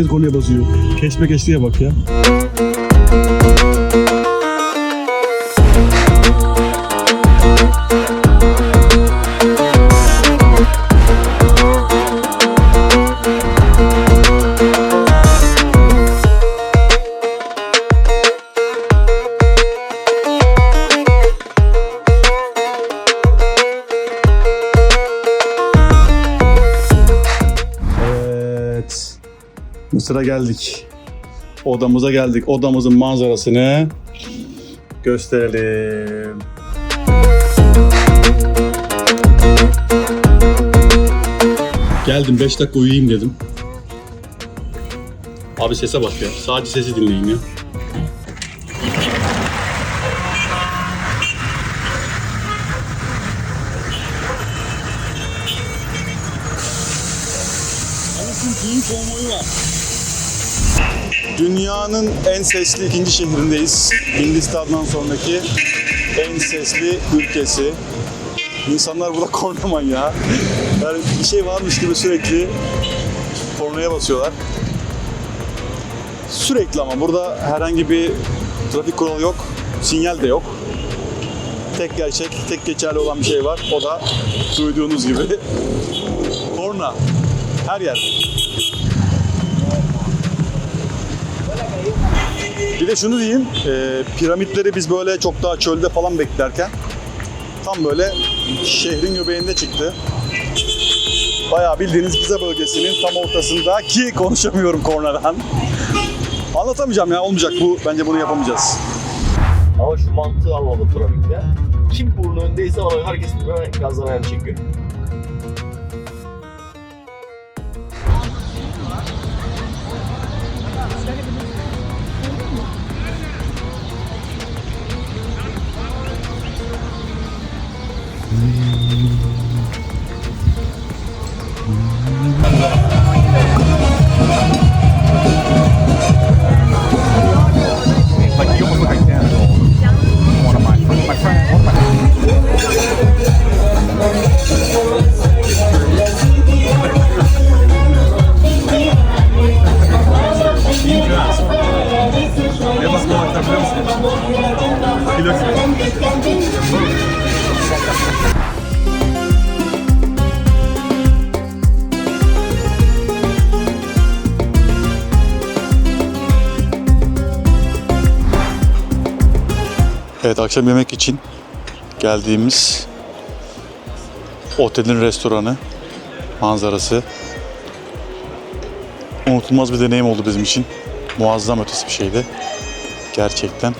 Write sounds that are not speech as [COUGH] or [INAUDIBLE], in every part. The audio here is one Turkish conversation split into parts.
Herkes konuya basıyor. Keşmekeşliğe bak ya. Mısır'a geldik. Odamıza geldik. Odamızın manzarasını gösterelim. Geldim 5 dakika uyuyayım dedim. Abi sese bak ya. Sadece sesi dinleyin ya. Dünyanın en sesli ikinci şehrindeyiz. Hindistan'dan sonraki en sesli ülkesi. İnsanlar burada [LAUGHS] korna manyağı. Yani bir şey varmış gibi sürekli kornaya basıyorlar. Sürekli ama burada herhangi bir trafik kuralı yok, sinyal de yok. Tek gerçek, tek geçerli olan bir şey var. O da duyduğunuz gibi [LAUGHS] korna. Her yer. Bir de şunu diyeyim, e, piramitleri biz böyle çok daha çölde falan beklerken tam böyle şehrin göbeğinde çıktı. Bayağı bildiğiniz Gize bölgesinin tam ortasında ki konuşamıyorum kornadan. Anlatamayacağım ya olmayacak bu. Bence bunu yapamayacağız. Ama şu mantığı almalı trafikte. Kim burnu öndeyse herkes birbirine gazdan ayağını çekiyor. Evet akşam yemek için geldiğimiz otelin restoranı, manzarası. Unutulmaz bir deneyim oldu bizim için. Muazzam ötesi bir şeydi. Gerçekten.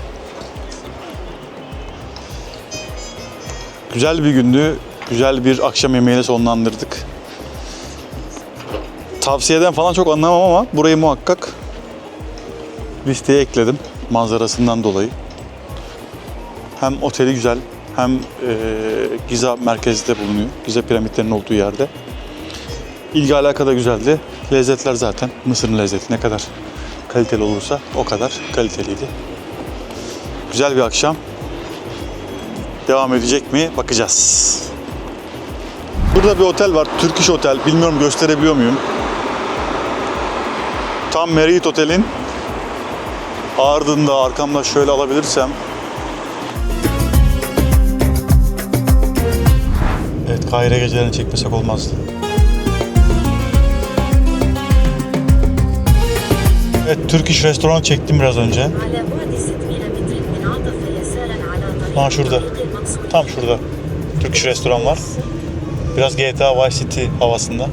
Güzel bir gündü. Güzel bir akşam yemeğiyle sonlandırdık. Tavsiyeden falan çok anlamam ama burayı muhakkak listeye ekledim manzarasından dolayı. Hem oteli güzel hem e, Giza merkezde bulunuyor. Giza piramitlerinin olduğu yerde. İlgi alaka da güzeldi. Lezzetler zaten Mısır'ın lezzeti ne kadar kaliteli olursa o kadar kaliteliydi. Güzel bir akşam devam edecek mi bakacağız. Burada bir otel var. Turkish Otel. Bilmiyorum gösterebiliyor muyum? Tam Merit Otel'in ardında arkamda şöyle alabilirsem. Evet Kahire gecelerini çekmesek olmazdı. Evet Türkis restoranı çektim biraz önce. Ha şurada. Tam şurada. Türk restoran var. Biraz GTA Vice City havasında.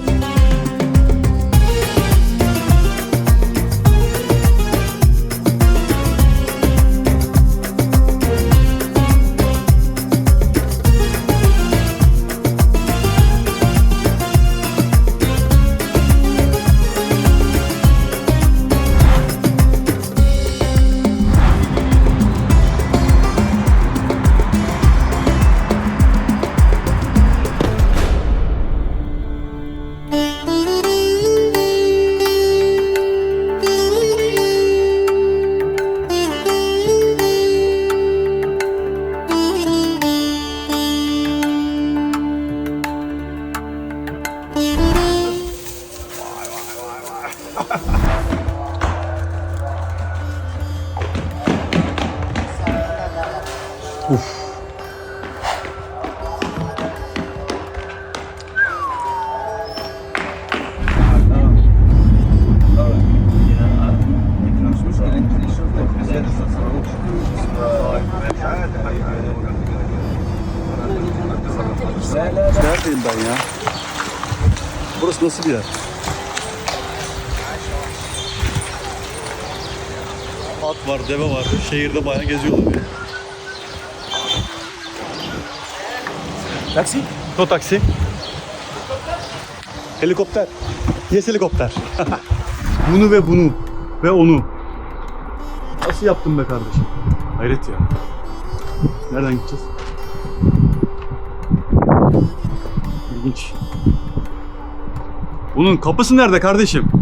Neredeyim ben ya? Burası nasıl bir yer? At var, deve var. Şehirde bayağı geziyorlar ya. Taksi? No taksi. Helikopter. Yes helikopter. [LAUGHS] bunu ve bunu ve onu. Nasıl yaptın be kardeşim? Hayret ya. Nereden gideceğiz? İlginç. Bunun kapısı nerede kardeşim?